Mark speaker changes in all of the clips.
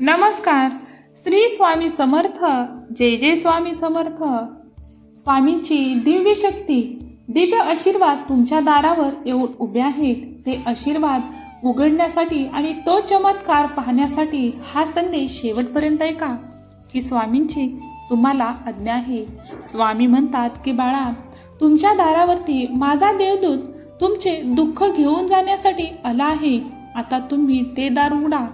Speaker 1: नमस्कार. श्री स्वामी समर्थ जय जय स्वामी समर्थ. स्वामींची दिव्य शक्ती दिव्य आशीर्वाद तुमच्या दारावर येऊन उभे आहेत. ते आशीर्वाद उघडण्यासाठी आणि तो चमत्कार पाहण्यासाठी हा संदेश शेवटपर्यंत ऐका की स्वामींची तुम्हाला आज्ञा आहे. स्वामी म्हणतात की बाळा तुमच्या दारावरती माझा देवदूत तुमचे दुःख घेऊन जाण्यासाठी आला आहे. आता तुम्ही ते दार उघडा.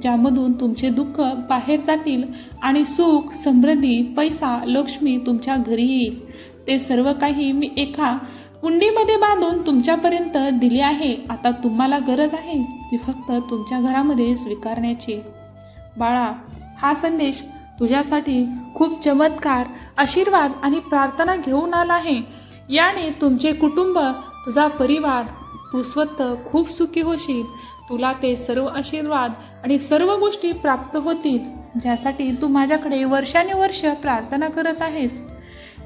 Speaker 1: ज्यामधून तुमचे दुःख बाहेर जातील आणि सुख समृद्धी पैसा लक्ष्मी तुमच्या घरी येईल. ते सर्व काही मी एका कुंडीमध्ये बांधून तुमच्यापर्यंत दिले आहे. आता तुम्हाला गरज आहे ती फक्त तुमच्या घरामध्ये स्वीकारण्याची. बाळा हा संदेश तुझ्यासाठी खूप चमत्कार आशीर्वाद आणि प्रार्थना घेऊन आला आहे. याने तुमचे कुटुंब तुझा परिवार तू स्वतः खूप सुखी होशील. तुला ते सर्व आशीर्वाद आणि सर्व गोष्टी प्राप्त होतील ज्यासाठी तू माझ्याकडे वर्षानुवर्ष प्रार्थना करत आहेस.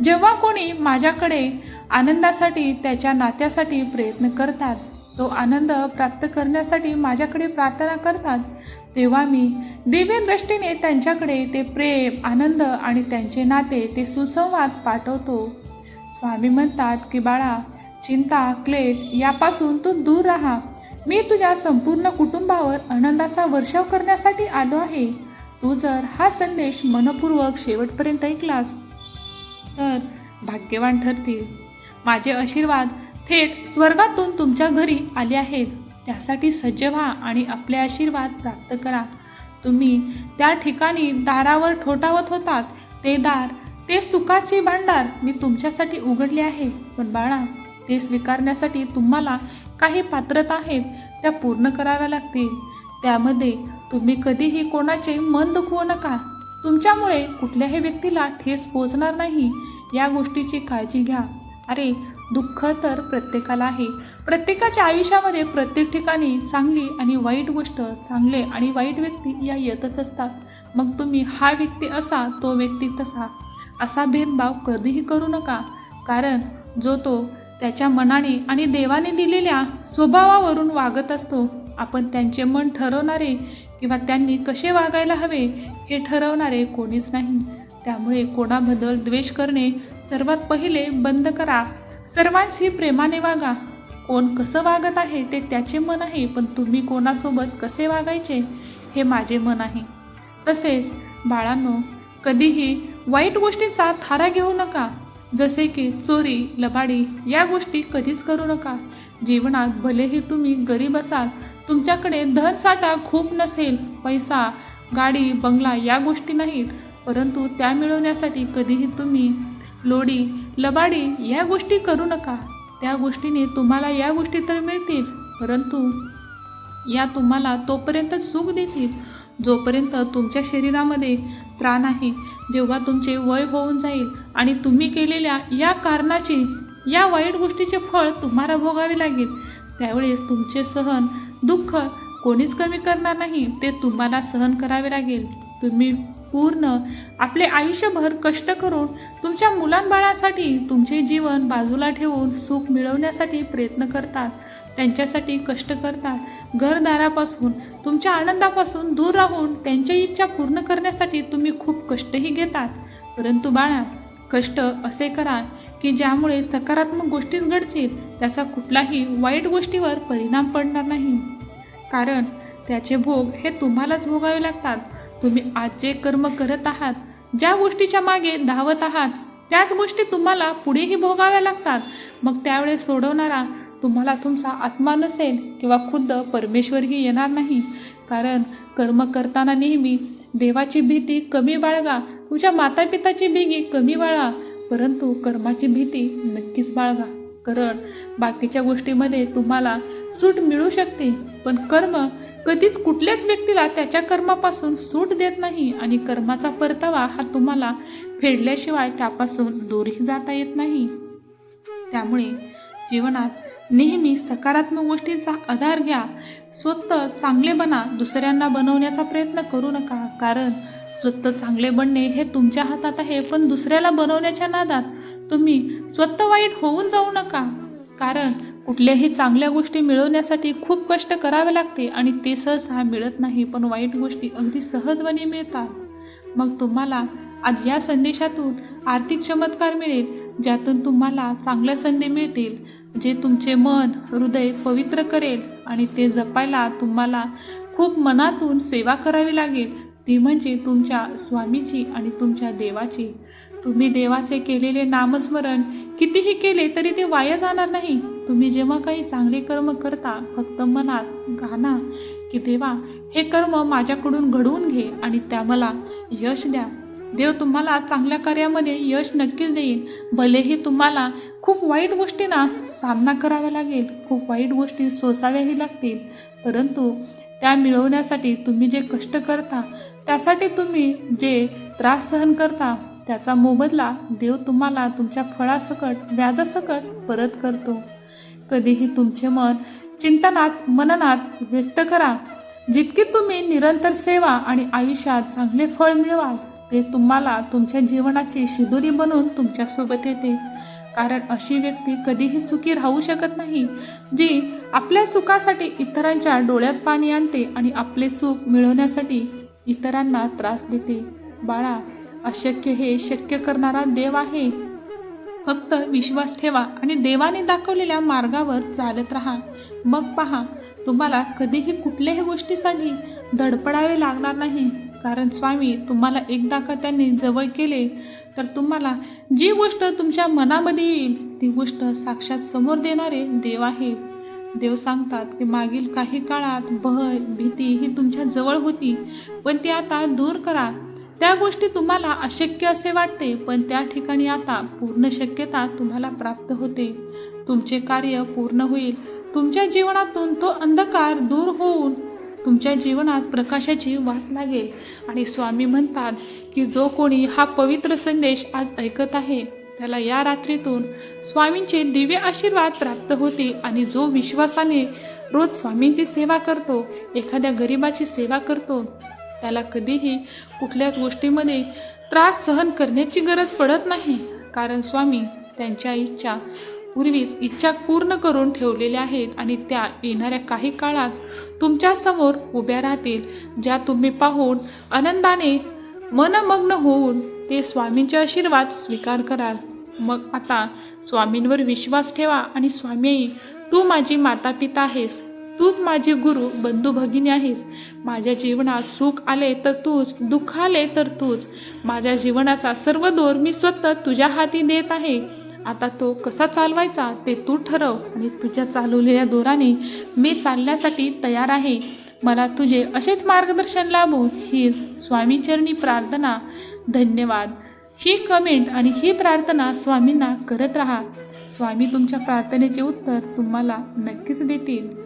Speaker 1: जेव्हा कोणी माझ्याकडे आनंदासाठी त्याच्या नात्यासाठी प्रयत्न करतात तो आनंद प्राप्त करण्यासाठी माझ्याकडे प्रार्थना करतात तेव्हा मी दिव्य दृष्टीने त्यांच्याकडे ते प्रेम आनंद आणि त्यांचे नाते ते सुसंवाद पाठवतो. स्वामी म्हणतात की बाळा चिंता क्लेश यापासून तू दूर राहा. मी तुझ्या संपूर्ण कुटुंबावर आनंदाचा वर्षाव करण्यासाठी आलो आहे. तू जर हा संदेश मनपूर्वक शेवटपर्यंत ऐकलास तर भाग्यवान ठरतील. माझे आशीर्वाद थेट स्वर्गातून तुमच्या घरी आले आहेत. त्यासाठी सज्ज व्हा आणि आपले आशीर्वाद प्राप्त करा. तुम्ही त्या ठिकाणी दारावर ठोठावत होतात. ते दार ते सुखाचे भांडार मी तुमच्यासाठी उघडले आहे. पण बाळा ते स्वीकारण्यासाठी तुम्हाला काही पात्रता आहेत त्या पूर्ण कराव्या लागतील. त्यामध्ये तुम्ही कधीही कोणाचे मन दुखवू नका. तुमच्यामुळे कुठल्याही व्यक्तीला ठेस पोचणार नाही. या गोष्टीची काळजी घ्या. अरे दुःख तर प्रत्येकाला आहे. प्रत्येकाच्या आयुष्यामध्ये प्रत्येक ठिकाणी चांगली आणि वाईट गोष्ट चांगले आणि वाईट व्यक्ती या येतच असतात. मग तुम्ही हा व्यक्ती असा तो व्यक्ती तसा. असा भेदभाव कधीही करू नका. कारण जो तो त्याच्या मनाने आणि देवाने दिलेल्या स्वभावावरून वागत असतो. आपण त्यांचे मन ठरवणारे किंवा त्यांनी कसे वागायला हवे हे ठरवणारे कोणीच नाही. त्यामुळे कोणाबद्दल द्वेष करणे सर्वात पहिले बंद करा. सर्वांशी प्रेमाने वागा. कोण कसं वागत आहे ते त्याचे मन आहे पण तुम्ही कोणासोबत कसे वागायचे हे माझे मन आहे. तसेच बाळांनो कधीही वाईट गोष्टींचा थारा घेऊ नका. जसे की चोरी लबाडी या गोष्टी कधीच करू नका. जीवनात भलेही तुम्ही गरीब असाल तुमच्याकडे धनसाठा खूप नसेल पैसा गाडी बंगला या गोष्टी नाहीत परंतु त्या मिळवण्यासाठी कधीही तुम्ही लोडी लबाडी या गोष्टी करू नका. त्या गोष्टीने तुम्हाला या गोष्टी तर मिळतील परंतु या तुम्हाला तोपर्यंत सुख देतील. जोपर्यंत तुमच्या शरीरामध्ये त्राण आहे जेव्हा तुमचे वय होऊन जाईल आणि तुम्ही केलेल्या या कारणाची या वाईट गोष्टीचे फळ तुम्हाला भोगावे लागेल त्यावेळेस तुमचे सहन दुःख कोणीच कमी करणार नाही ते तुम्हाला सहन करावे लागेल. तुम्ही पूर्ण आपले आयुष्यभर कष्ट करून तुमच्या मुलांबाळासाठी तुमचे जीवन बाजूला ठेवून सुख मिळवण्यासाठी प्रयत्न करतात. त्यांच्यासाठी कष्ट करतात. घरदारापासून तुमच्या आनंदापासून दूर राहून त्यांच्या इच्छा पूर्ण करण्यासाठी तुम्ही खूप कष्टही घेतात. परंतु बाळा कष्ट असे करा की ज्यामुळे सकारात्मक गोष्टीच घडतील त्याचा कुठलाही वाईट गोष्टीवर परिणाम पडणार नाही. कारण त्याचे भोग हे तुम्हालाच भोगावे लागतात. तुम्ही आज जे कर्म करत आहात ज्या गोष्टीच्या मागे धावत आहात त्याच गोष्टी तुम्हाला पुढेही भोगाव्या लागतात. मग त्यावेळेस सोडवणारा तुम्हाला तुमचा आत्मा नसेल किंवा खुद्द परमेश्वरही येणार नाही. कारण कर्म करताना नेहमी देवाची भीती कमी बाळगा तुमच्या मातापिताची भीगी कमी बाळगा परंतु कर्माची भीती नक्कीच बाळगा. कारण बाकीच्या गोष्टीमध्ये तुम्हाला सूट मिळू शकते पण कर्म कधीच कुठल्याच व्यक्तीला त्याच्या कर्मापासून सूट देत नाही आणि कर्माचा परतावा हा तुम्हाला फेडल्याशिवाय त्यापासून दूरही जाता येत नाही. त्यामुळे जीवनात नेहमी सकारात्मक गोष्टींचा आधार घ्या. स्वतः चांगले बना दुसऱ्यांना बनवण्याचा प्रयत्न करू नका. कारण स्वतः चांगले बनणे हे तुमच्या हातात आहे पण दुसऱ्याला बनवण्याच्या नादात तुम्ही स्वतः वाईट होऊन जाऊ नका. कारण कुठल्याही चांगल्या गोष्टी मिळवण्यासाठी खूप कष्ट करावे लागते आणि ते सहसा मिळत नाही पण वाईट गोष्टी अगदी सहजपणे मिळतात. मग तुम्हाला आज या संदेशातून आर्थिक चमत्कार मिळेल ज्यातून तुम्हाला चांगल्या संधी मिळतील जे तुमचे मन हृदय पवित्र करेल आणि ते जपायला तुम्हाला खूप मनातून सेवा करावी लागेल. ती म्हणजे तुमच्या स्वामीची आणि तुमच्या देवाची. तुम्ही देवाचे केलेले नामस्मरण कितीही केले तरी ते वाया जाणार नाही. तुम्ही जेव्हा काही चांगले कर्म करता फक्त मनात गाणा की देवा हे कर्म माझ्याकडून घडवून घे आणि त्या मला यश द्या. देव तुम्हाला चांगल्या कार्यामध्ये यश नक्कीच देईल. भलेही तुम्हाला खूप वाईट गोष्टींना सामना करावा लागेल खूप वाईट गोष्टी सोसाव्याही लागतील परंतु त्या मिळवण्यासाठी तुम्ही जे कष्ट करता त्यासाठी तुम्ही जे त्रास सहन करता त्याचा मोबदला देव तुम्हाला तुमच्या फळासकट व्याजासकट परत करतो. कधीही तुमचे मन चिंतनात मननात व्यस्त करा. जितकी तुम्ही निरंतर सेवा आणि आयुष्यात चांगले फळ मिळवाल ते तुम्हाला तुमच्या जीवनाची शिदोरी बनून तुमच्यासोबत येते. कारण अशी व्यक्ती कधीही सुखी राहू शकत नाही जी आपल्या सुखासाठी इतरांच्या डोळ्यात पाणी आणते आणि आपले सुख मिळवण्यासाठी इतरांना त्रास देते. बाळा अशक्य हे शक्य करणारा देव आहे. फक्त विश्वास ठेवा आणि देवाने दाखवलेल्या मार्गावर चालत राहा. मग पहा तुम्हाला कधीही कुठल्याही गोष्टीसाठी धडपडावे लागणार नाही. कारण स्वामी तुम्हाला एकदा का त्यांनी जवळ केले तर तुम्हाला जी गोष्ट तुमच्या मनामध्ये येईल ती गोष्ट साक्षात समोर देणारे देव आहेत देव सांगतात की मागील काही काळात भय भीती ही तुमच्या जवळ होती पण ती आता दूर करा. त्या गोष्टी तुम्हाला अशक्य असे वाटते पण त्या ठिकाणी आता पूर्ण शक्यता तुम्हाला प्राप्त होते. तुमचे कार्य पूर्ण होईल. तुमच्या जीवनातून तो अंधकार दूर होऊन तुमच्या जीवनात प्रकाशाची वाट लागेल. आणि स्वामी म्हणतात की जो कोणी हा पवित्र संदेश आज ऐकत आहे त्याला या रात्रीतून स्वामींचे दिव्य आशीर्वाद प्राप्त होतील. आणि जो विश्वासाने रोज स्वामींची सेवा करतो एखाद्या गरिबाची सेवा करतो त्याला कधीही कुठल्याच गोष्टीमध्ये त्रास सहन करण्याची गरज पडत नाही. कारण स्वामी त्यांच्या इच्छा पूर्वीच इच्छा पूर्ण करून ठेवलेल्या आहेत आणि त्या येणाऱ्या काही काळात तुमच्यासमोर उभ्या राहतील ज्या तुम्ही पाहून आनंदाने मनमग्न होऊन ते स्वामींचे आशीर्वाद स्वीकार कराल. मग आता स्वामींवर विश्वास ठेवा आणि स्वामी तू माझी माता पिता आहेस. तूच माझी गुरु बंधू भगिनी आहेस. माझ्या जीवनात सुख आले तर तूच दुःख आले तर तूच. माझ्या जीवनाचा सर्व दोर मी स्वतः तुझ्या हाती देत आहे. आता तो कसा चालवायचा ते तू ठरव. आणि तुझ्या चालवलेल्या दोराने मी चालण्यासाठी तयार आहे. मला तुझे असेच मार्गदर्शन लाभो ही स्वामीचरणी प्रार्थना. धन्यवाद. ही कमेंट आणि ही प्रार्थना स्वामींना करत राहा. स्वामी तुमच्या प्रार्थनेचे उत्तर तुम्हाला नक्कीच देतील.